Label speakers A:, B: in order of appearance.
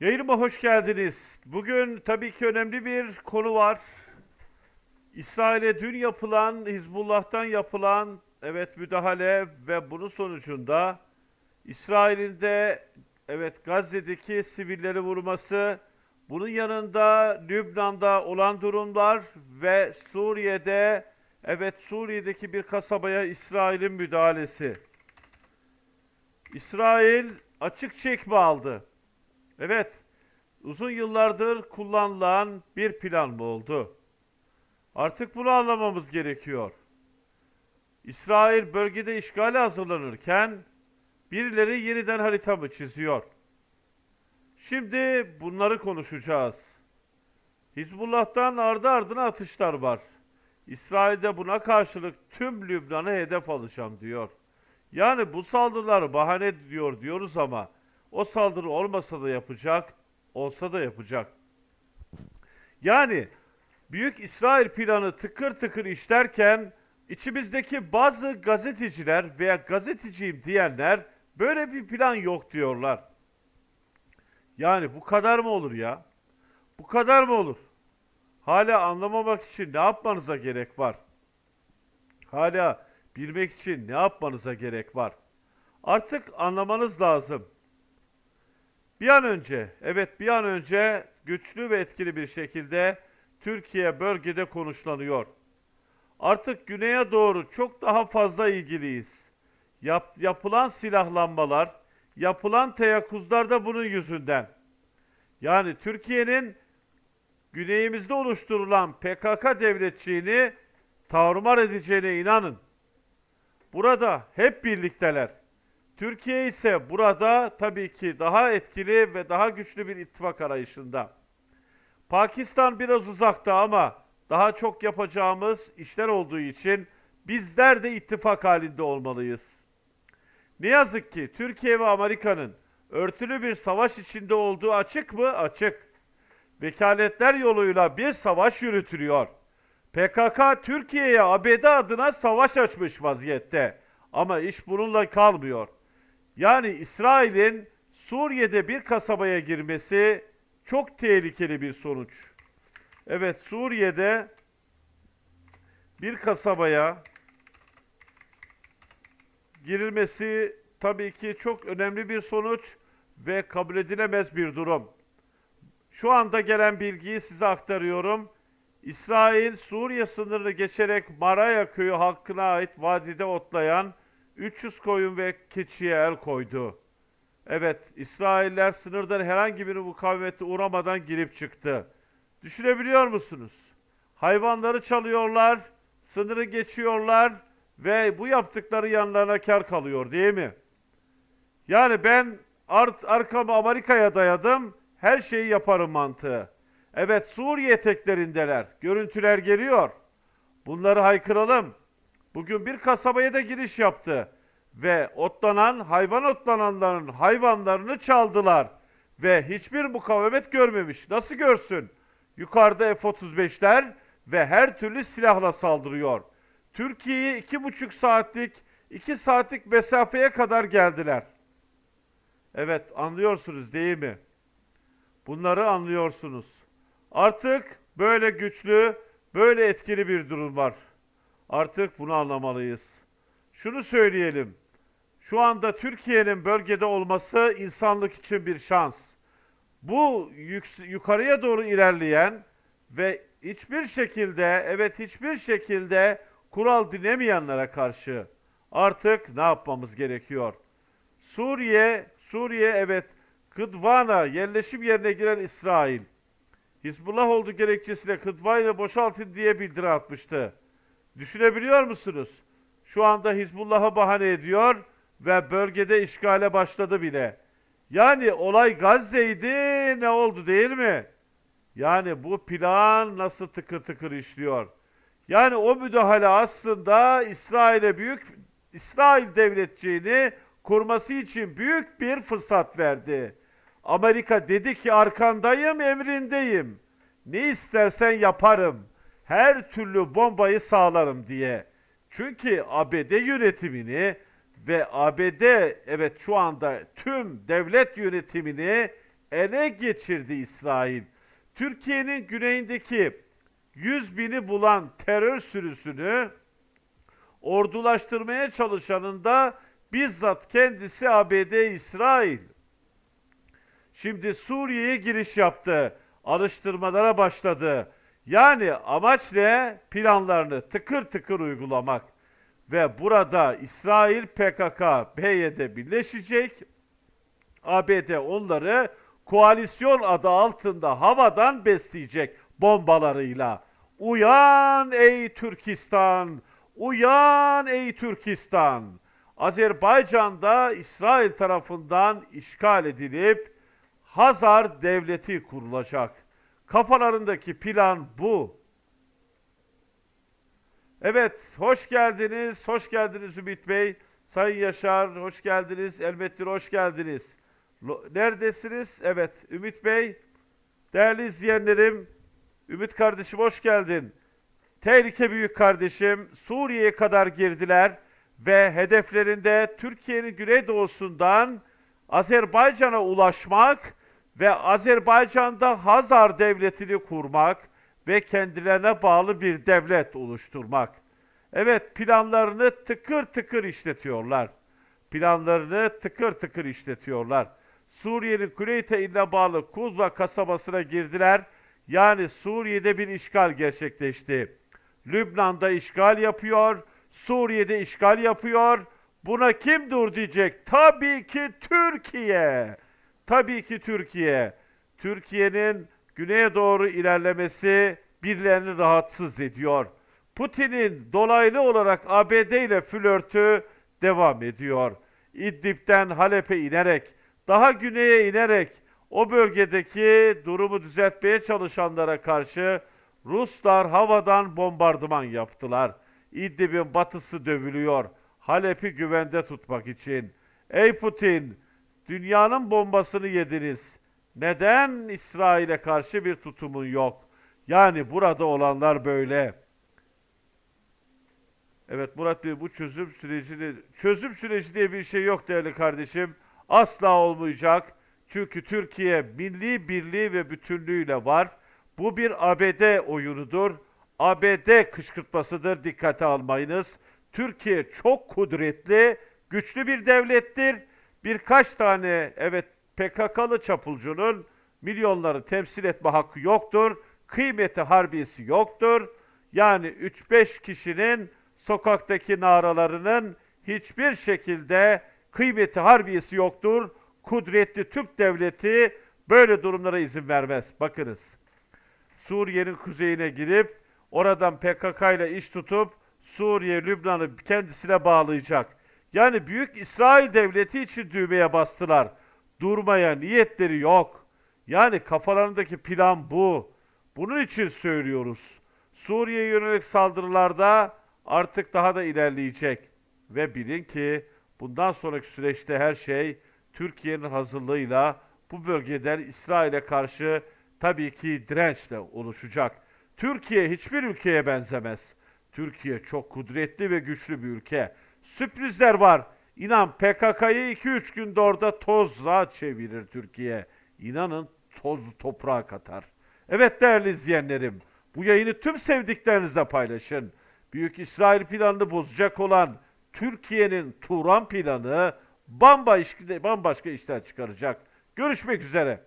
A: Yayınıma hoş geldiniz. Bugün tabii ki önemli bir konu var. İsrail'e dün yapılan, Hizbullah'tan yapılan evet müdahale ve bunun sonucunda İsrail'in de evet Gazze'deki sivilleri vurması, bunun yanında Lübnan'da olan durumlar ve Suriye'de evet Suriye'deki bir kasabaya İsrail'in müdahalesi. İsrail açık çekme aldı. Evet, uzun yıllardır kullanılan bir plan mı oldu? Artık bunu anlamamız gerekiyor. İsrail bölgede işgale hazırlanırken birileri yeniden harita mı çiziyor? Şimdi bunları konuşacağız. Hizbullah'tan ardı ardına atışlar var. İsrail de buna karşılık tüm Lübnan'ı hedef alacağım diyor. Yani bu saldırılar bahane diyor diyoruz ama o saldırı olmasa da yapacak, olsa da yapacak. Yani Büyük İsrail planı tıkır tıkır işlerken içimizdeki bazı gazeteciler veya gazeteciyim diyenler böyle bir plan yok diyorlar. Yani bu kadar mı olur ya? Bu kadar mı olur? Hala anlamamak için ne yapmanıza gerek var? Hala bilmek için ne yapmanıza gerek var? Artık anlamanız lazım. Bir an önce, evet bir an önce güçlü ve etkili bir şekilde Türkiye bölgede konuşlanıyor. Artık güneye doğru çok daha fazla ilgiliyiz. Yap, yapılan silahlanmalar, yapılan teyakkuzlar da bunun yüzünden. Yani Türkiye'nin güneyimizde oluşturulan PKK devletçiğini tarumar edeceğine inanın. Burada hep birlikteler. Türkiye ise burada tabii ki daha etkili ve daha güçlü bir ittifak arayışında. Pakistan biraz uzakta ama daha çok yapacağımız işler olduğu için bizler de ittifak halinde olmalıyız. Ne yazık ki Türkiye ve Amerika'nın örtülü bir savaş içinde olduğu açık mı? Açık. Vekaletler yoluyla bir savaş yürütülüyor. PKK Türkiye'ye ABD adına savaş açmış vaziyette. Ama iş bununla kalmıyor. Yani İsrail'in Suriye'de bir kasabaya girmesi çok tehlikeli bir sonuç. Evet Suriye'de bir kasabaya girilmesi tabii ki çok önemli bir sonuç ve kabul edilemez bir durum. Şu anda gelen bilgiyi size aktarıyorum. İsrail Suriye sınırını geçerek Maraya köyü halkına ait vadide otlayan 300 koyun ve keçiye el koydu. Evet, İsrailler sınırdan herhangi bir mukavemete uğramadan girip çıktı. Düşünebiliyor musunuz? Hayvanları çalıyorlar, sınırı geçiyorlar ve bu yaptıkları yanlarına kar kalıyor değil mi? Yani ben art, arkamı Amerika'ya dayadım, her şeyi yaparım mantığı. Evet Suriye eteklerindeler, görüntüler geliyor. Bunları haykıralım. Bugün bir kasabaya da giriş yaptı ve otlanan hayvan otlananların hayvanlarını çaldılar ve hiçbir mukavemet görmemiş. Nasıl görsün? Yukarıda F-35'ler ve her türlü silahla saldırıyor. Türkiye'ye iki buçuk saatlik, iki saatlik mesafeye kadar geldiler. Evet anlıyorsunuz değil mi? Bunları anlıyorsunuz. Artık böyle güçlü, böyle etkili bir durum var. Artık bunu anlamalıyız. Şunu söyleyelim. Şu anda Türkiye'nin bölgede olması insanlık için bir şans. Bu yukarıya doğru ilerleyen ve hiçbir şekilde, evet hiçbir şekilde kural dinlemeyenlere karşı artık ne yapmamız gerekiyor? Suriye, Suriye evet Kıdvana yerleşim yerine giren İsrail. Hizbullah olduğu gerekçesiyle Kıdvan'ı boşaltın diye bildiri atmıştı. Düşünebiliyor musunuz? Şu anda Hizbullah'ı bahane ediyor ve bölgede işgale başladı bile. Yani olay Gazze'ydi ne oldu değil mi? Yani bu plan nasıl tıkır tıkır işliyor? Yani o müdahale aslında İsrail'e büyük İsrail devletçiğini kurması için büyük bir fırsat verdi. Amerika dedi ki arkandayım, emrindeyim. Ne istersen yaparım. Her türlü bombayı sağlarım diye. Çünkü ABD yönetimini ve ABD evet şu anda tüm devlet yönetimini ele geçirdi İsrail. Türkiye'nin güneyindeki 100 bini bulan terör sürüsünü ordulaştırmaya çalışanın da bizzat kendisi ABD İsrail. Şimdi Suriye'ye giriş yaptı. Alıştırmalara başladı. Yani amaç ne? Planlarını tıkır tıkır uygulamak. Ve burada İsrail PKK, PYD birleşecek. ABD onları koalisyon adı altında havadan besleyecek bombalarıyla. Uyan ey Türkistan! Uyan ey Türkistan! Azerbaycan'da İsrail tarafından işgal edilip Hazar devleti kurulacak. Kafalarındaki plan bu. Evet, hoş geldiniz, hoş geldiniz Ümit Bey. Sayın Yaşar, hoş geldiniz. Elmettin, hoş geldiniz. Neredesiniz? Evet, Ümit Bey. Değerli izleyenlerim, Ümit kardeşim hoş geldin. Tehlike büyük kardeşim. Suriye'ye kadar girdiler ve hedeflerinde Türkiye'nin güneydoğusundan Azerbaycan'a ulaşmak ve Azerbaycan'da Hazar devletini kurmak ve kendilerine bağlı bir devlet oluşturmak. Evet planlarını tıkır tıkır işletiyorlar. Planlarını tıkır tıkır işletiyorlar. Suriye'nin Kuleyte iline bağlı Kuzla kasabasına girdiler. Yani Suriye'de bir işgal gerçekleşti. Lübnan'da işgal yapıyor, Suriye'de işgal yapıyor. Buna kim dur diyecek? Tabii ki Türkiye. Tabii ki Türkiye. Türkiye'nin güneye doğru ilerlemesi birilerini rahatsız ediyor. Putin'in dolaylı olarak ABD ile flörtü devam ediyor. İdlib'den Halep'e inerek, daha güneye inerek o bölgedeki durumu düzeltmeye çalışanlara karşı Ruslar havadan bombardıman yaptılar. İdlib'in batısı dövülüyor. Halep'i güvende tutmak için. Ey Putin, dünyanın bombasını yediniz. Neden İsrail'e karşı bir tutumun yok? Yani burada olanlar böyle. Evet Murat Bey bu çözüm süreci de, çözüm süreci diye bir şey yok değerli kardeşim. Asla olmayacak. Çünkü Türkiye milli birliği ve bütünlüğüyle var. Bu bir ABD oyunudur. ABD kışkırtmasıdır. Dikkate almayınız. Türkiye çok kudretli, güçlü bir devlettir. Birkaç tane evet PKK'lı çapulcunun milyonları temsil etme hakkı yoktur. Kıymeti harbiyesi yoktur. Yani 3-5 kişinin sokaktaki naralarının hiçbir şekilde kıymeti harbiyesi yoktur. Kudretli Türk devleti böyle durumlara izin vermez. Bakınız. Suriye'nin kuzeyine girip oradan PKK ile iş tutup Suriye, Lübnan'ı kendisine bağlayacak. Yani Büyük İsrail Devleti için düğmeye bastılar. Durmaya niyetleri yok. Yani kafalarındaki plan bu. Bunun için söylüyoruz. Suriye'ye yönelik saldırılarda artık daha da ilerleyecek. Ve bilin ki bundan sonraki süreçte her şey Türkiye'nin hazırlığıyla bu bölgeden İsrail'e karşı tabii ki dirençle oluşacak. Türkiye hiçbir ülkeye benzemez. Türkiye çok kudretli ve güçlü bir ülke. Sürprizler var. İnan PKK'yı 2-3 günde orada tozla çevirir Türkiye. İnanın toz toprağa katar. Evet değerli izleyenlerim, bu yayını tüm sevdiklerinizle paylaşın. Büyük İsrail planını bozacak olan Türkiye'nin Turan planı bambaşka, bambaşka işler çıkaracak. Görüşmek üzere.